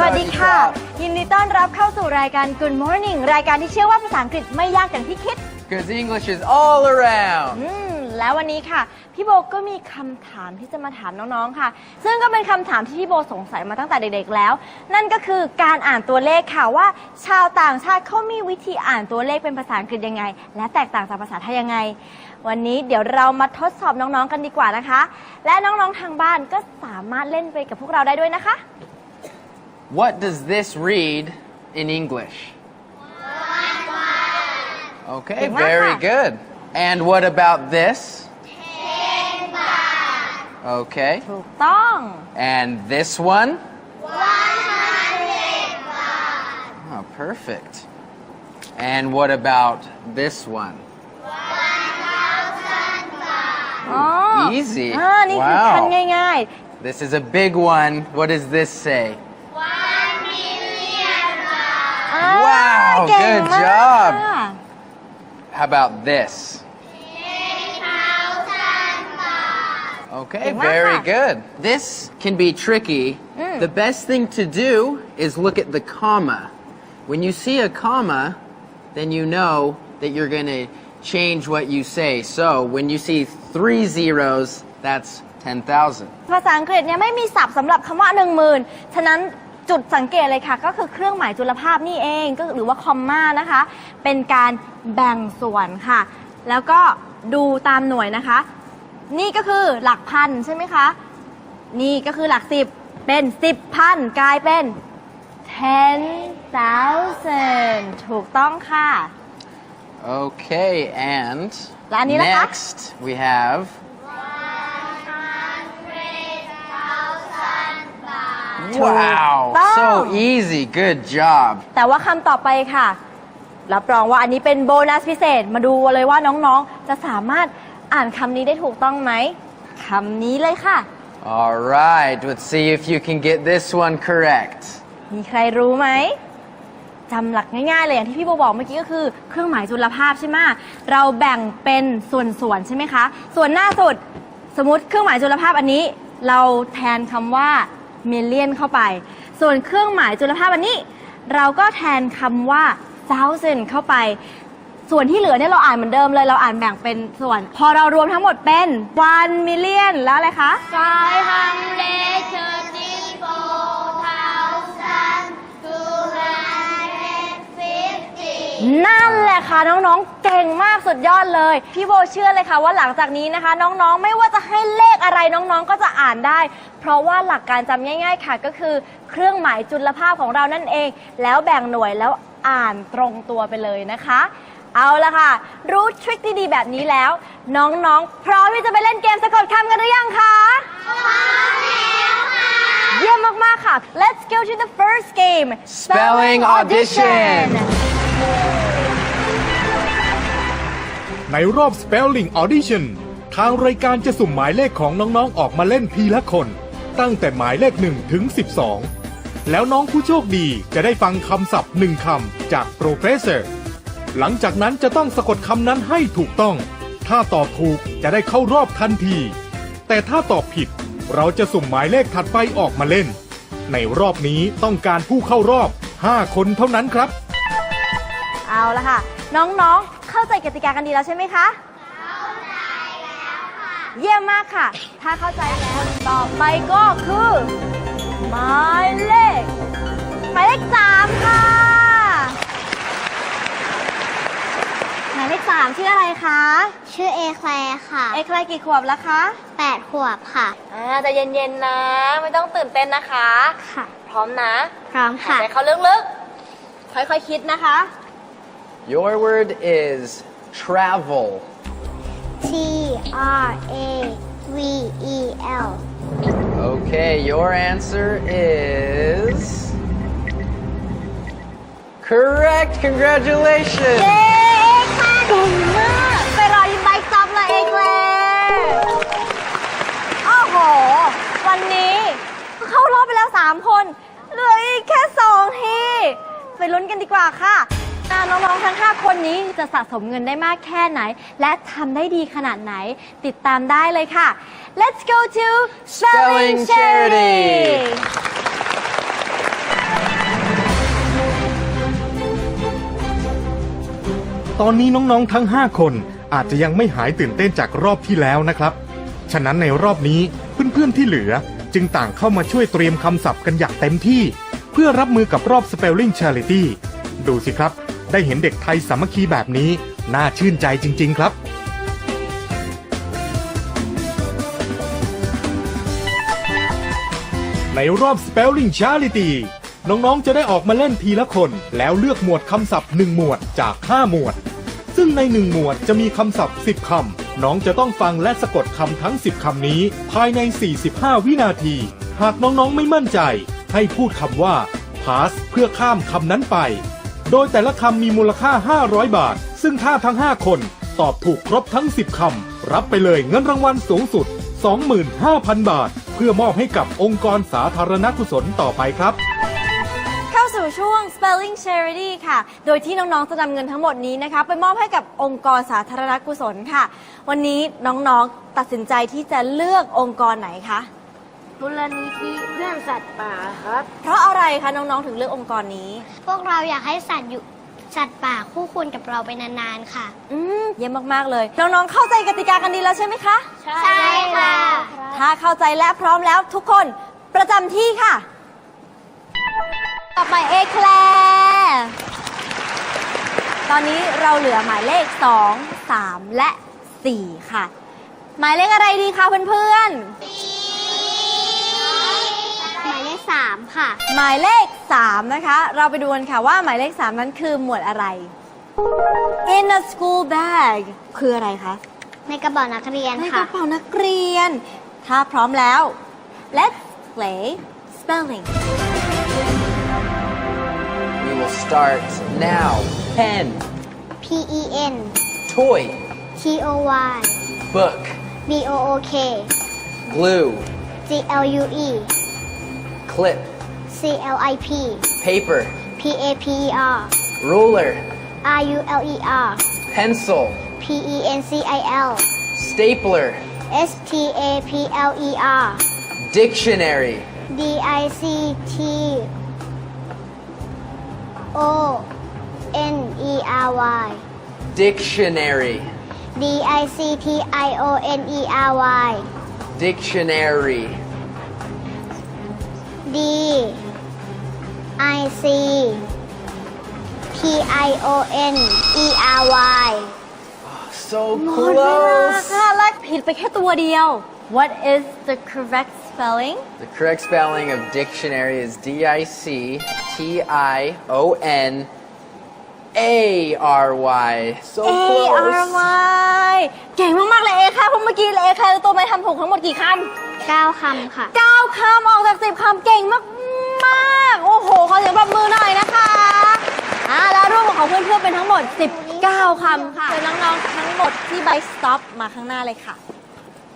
ยินดีต้อนรับเข้าสู่รายการ Good Morning รายการที่เชื่อว่าภาษาอังกฤษไม่ยากอย่างที่คิด Because English is all around. อืมแล้ววันนี้ค่ะ พี่โบก็มีคำถามที่จะมาถามน้องๆค่ะ ซึ่งก็เป็นคำถามที่พี่โบสงสัยมาตั้งแต่เด็กๆแล้ว นั่นก็คือการอ่านตัวเลขค่ะว่า ชาวต่างชาติเขามีวิธีอ่านตัวเลขเป็นภาษาอังกฤษยังไง และแตกต่างจากภาษาไทยยังไง วันนี้เดี๋ยวเรามาทดสอบน้องๆกันดีกว่านะคะ และน้องๆทางบ้านก็สามารถเล่นไปกับพวกเราได้ด้วยนะคะ What does this read in English? Okay, Good very work. good. And what about this? Okay. ถูกต้อง And this one? 100 Oh, perfect. And what about this one? อ๋อ Easy. อ่านี่คือขั้น Wow. ง่าย This is a big one. What does this say? Wow, เก่ง good มาก job. ค่ะ How about this? Okay, Good work. very good. This can be tricky. The best thing to do is look at the comma. When you see a comma, then you know that you're going to change what you say. So when you see three zeros, that's 10,000. ภาษาอังกฤษเนี่ยไม่มีศัพท์สำหรับคำว่า1 0,000 ฉะนั้น จุดสังเกตเลยค่ะ ก็คือเครื่องหมายจุลภาพนี่เองก็หรือว่าคอมมานะคะ เป็นการแบ่งส่วนค่ะ แล้วก็ดูตามหน่วยนะคะ นี่ก็คือหลักพันใช่ไหมคะ นี่ก็คือหลักสิบเป็นสิบพันกลายเป็น ten thousand ถูกต้องค่ะ Okay, and และอันนี้ล่ะคะ next we have ถูก Wow, ต้อง so easy. Good job. แต่ว่าคำต่อไปค่ะ รับรองว่าอันนี้เป็นโบนัสพิเศษ มาดูเลยว่าน้องๆ จะสามารถอ่านคำนี้ได้ถูกต้องไหมคำนี้เลยค่ะ All right, let's see if you can get this one correct. มีใครรู้ไหมจำหลักง่ายๆเลยอย่างที่พี่โบบอกเมื่อกี้ก็คือเครื่องหมายจุลภาพใช่ไหมเราแบ่งเป็นส่วนๆใช่ไหมคะ ส่วนหน้าสุดสมมติเครื่องหมายจุลภาพอันนี้ เราแทนคำว่า เมลเลียนเข้าไป ส่วนเครื่องหมายจุลภาพอันนี้ เราก็แทนคำว่า thousand เข้าไป ส่วนที่เหลือเนี่ยเราอ่านเหมือนเดิมเลยเราอ่านแบ่งเป็นส่วน พอเรารวมทั้งหมดเป็น one million แล้วอะไรคะ Five hundred thirty นั่นแหละค่ะน้องๆ เก่งมากสุดยอดเลย พี่โบเชื่อเลยค่ะว่าหลังจากนี้นะคะ น้องๆ ไม่ว่าจะให้เลขอะไรน้องๆ ก็จะอ่านได้ เพราะว่าหลักการจำง่าย ๆ ค่ะ ก็คือเครื่องหมายจุลภาพของเรานั่นเอง แล้วแบ่งหน่วยแล้วอ่านตรงตัวไปเลยนะคะ เอาละค่ะ รู้ทริคดีๆ แบบนี้แล้ว น้องๆ พร้อมที่จะไปเล่นเกมสะกดคำกันหรือยังคะเยี่ยมมากๆค่ะ Let's go to the first game Spelling Audition ในรอบ Spelling Audition ทางรายการจะสุ่มหมายเลขของน้องๆ ออกมาเล่นทีละคน ตั้งแต่หมายเลข1ถึง 12 แล้วน้องผู้โชคดีจะได้ฟังคำศัพท์หนึ่งคำจากโปรเฟสเซอร์ หลังจากนั้นจะต้องสะกดคำนั้นให้ถูกต้อง ถ้าตอบถูกจะได้เข้ารอบทันที แต่ถ้าตอบผิด เราจะสุ่มหมายเลขถัดไปออกมาเล่น ในรอบนี้ต้องการผู้เข้ารอบ 5 คนเท่านั้นครับ เอาละค่ะ น้องๆ เข้าใจกติกากันดีแล้วใช่ไหมคะเข้าใจแล้วค่ะเยี่ยมมากค่ะ ถ้าเข้าใจแล้วต่อไปก็คือหมายเลขหมายเลขสามค่ะหมายเลขสามชื่ออะไรคะ ชื่อเอแคลร์ค่ะ เอ็กซ์ไลกี่ขวบแล้วคะแปดขวบค่ะ อ่าใจะเย็นๆนะ ไม่ต้องตื่นเต้นนะคะ ค่ะ พร้อมนะ พร้อมหายค่ะ ใจเข้าลึกๆ ค่อยๆคิดนะคะ Your word is travel. T R A V E L Okay, your answer is correct. Congratulations. เย้ค่ะเก่งมากไปรอยินใบซับเลยเองเลยโอ้โห วันนี้เข้ารอบไปแล้ว 3 คน เหลืออีกแค่ 2 ที่ ไปลุ้นกันดีกว่าค่ะ น้องๆ ทั้ง 5 คนนี้จะสะสมเงินได้มากแค่ไหน และทำได้ดีขนาดไหน ติดตามได้เลยค่ะ Let's go to Spelling Charity ตอนนี้น้องๆ ทั้ง 5 คนอาจจะยังไม่หายตื่นเต้นจากรอบที่แล้วนะครับ ฉะนั้นในรอบนี้เพื่อนๆ ที่เหลือจึงต่างเข้ามาช่วยเตรียมคำศัพท์กันอย่างเต็มที่ เพื่อรับมือกับรอบ Spelling Charity ดูสิครับ ได้เห็นเด็กไทยสามัคคีแบบนี้ น่าชื่นใจจริง ๆ ครับในรอบ Spelling Charity น้อง ๆ จะได้ออกมาเล่นทีละคน แล้วเลือกหมวดคำศัพท์ 1 หมวดจาก 5 หมวด ซึ่งใน 1 หมวดจะมีคำศัพท์ 10 คำ น้องจะต้องฟังและสะกดคำทั้ง 10 คำนี้ ภายใน 45 วินาที หากน้อง ๆ ไม่มั่นใจ ให้พูดคำว่า pass เพื่อข้ามคำนั้นไป โดยแต่ละคำมีมูลค่า 500 บาท ซึ่งถ้าทั้ง 5 คนตอบถูกครบทั้ง 10 คำ รับไปเลยเงินรางวัลสูงสุด 25,000 บาท เพื่อมอบให้กับองค์กรสาธารณกุศลต่อไปครับ เข้าสู่ช่วง spelling charity ค่ะ โดยที่น้อง ๆ จะนำเงินทั้งหมดนี้นะคะ ไปมอบให้กับองค์กรสาธารณกุศลค่ะ วันนี้น้อง ๆ ตัดสินใจที่จะเลือกองค์กรไหนคะ มูลนิธิเพื่อนสัตว์ป่าครับ เพราะอะไรคะน้องๆถึงเลือกองค์กรนี้ พวกเราอยากให้สัตว์อยู่สัตว์ป่าคู่ควรกับเราไปนานๆค่ะ อืมเยี่ยมมากๆเลย น้องๆเข้าใจกติกากันดีแล้วใช่ไหมคะ ใช่ค่ะ ถ้าเข้าใจและพร้อมแล้วทุกคนประจำที่ค่ะ ต่อไปเอแคลร์ตอนนี้เราเหลือหมายเลข 2 3 และ 4 ค่ะ หมายเลขอะไรดีคะเพื่อนๆ 3 ค่ะ หมายเลข 3 นะคะ เราไปดูกันค่ะว่าหมายเลข 3 นั้นคือหมวดอะไร In a school bag คืออะไรคะ ในกระเป๋านักเรียนค่ะในกระเป๋านักเรียน ถ้าพร้อมแล้ว let's play spelling We will start now. Pen, P E N toy, T O Y book, B O O K glue, G L U E clip, C L I P. Paper, P A P E R. Ruler, R U L E R. Pencil, P E N C I L. Stapler, S T A P L E R. Dictionary, D I C T O N E R Y. Dictionary, D I C T I O N E R Y. Dictionary, D I C T I O N E R Y So หมดเวลา close. ค่ะและผิดไปแค่ตัวเดียว What is the correct spelling The correct spelling of dictionary is D I C T I O N A R Y. So A R close. Y เก่งมากๆเลยเอค่ะเพราะเมื่อกี้เอค่ะตัวไม่ทำถูกทั้งหมดกี่คำ9คำค่ะ9คำออกจาก10คำเก่งมากมากๆ โอ้โห ขอเสียงปรบมือหน่อยนะคะอ่าแล้วรวมของเพื่อนๆเป็นทั้งหมด 19คำค่ะเชิญน้องๆทั้งหมดที่ไบสต็อปมาข้างหน้าเลยค่ะ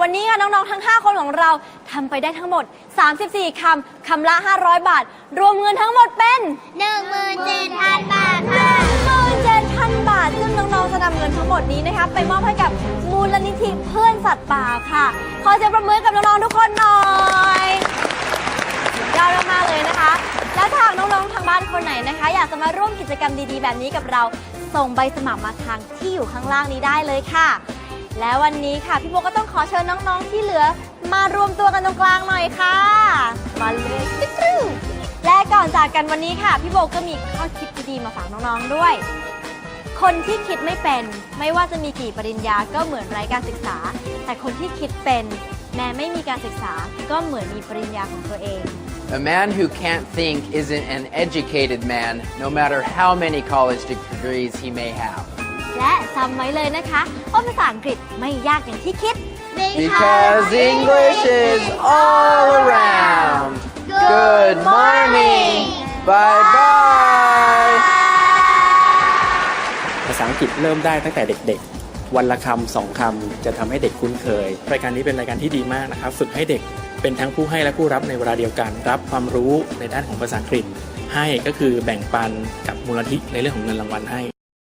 วันนี้ค่ะน้องๆทั้ง 5 คนของเราทำไปได้ทั้งหมด 34คำคำละ 500 บาท รวมเงินทั้งหมดเป็น 17,000 บาทค่ะ มดนี้นะคะไปมอบให้กับมูลนิธิเพื่อนสัตว์ป่าค่ะ ขอเสียงประมือกับน้องๆทุกคนหน่อยยอดมากๆเลยนะคะ และถ้าหากน้องๆทางบ้านคนไหนนะคะ อยากจะมาร่วมกิจกรรมดีๆ แบบนี้กับเราส่งใบสมัครมาทางที่อยู่ข้างล่างนี้ได้เลยค่ะ และวันนี้ค่ะพี่โบก็ต้องขอเชิญน้องๆที่เหลือ มารวมตัวกันตรงกลางหน่อยค่ะ มาเลยตึ๊ดและก่อนจากกันวันนี้ค่ะ พี่โบก็มีข้อคิดดีๆมาฝากน้องๆด้วย คนที่คิดไม่เป็น ไม่ว่าจะมีกี่ปริญญาก็เหมือนไร้การศึกษา แต่คนที่คิดเป็น แม้ไม่มีการศึกษาก็เหมือนมีปริญญาของตัวเอง A man who can't think isn't an educated man, no matter how many college degrees he may have. และจำไว้เลยนะคะว่าภาษาอังกฤษไม่ยากอย่างที่คิด Because English is all around. Good morning. Bye bye. ภาษาอัง กฤษเริ่มได้ตั้งแต่เด็ก ๆ วันละคำสองคำจะทำให้เด็กคุ้นเคย รายการนี้เป็นรายการที่ดีมากนะครับ ฝึกให้เด็กเป็นทั้งผู้ให้และผู้รับในเวลาเดียวกัน รับความรู้ในด้านของภาษาอังกฤษให้ก็คือแบ่งปันกับมูลนิธิในเรื่องของเงินรางวัลให้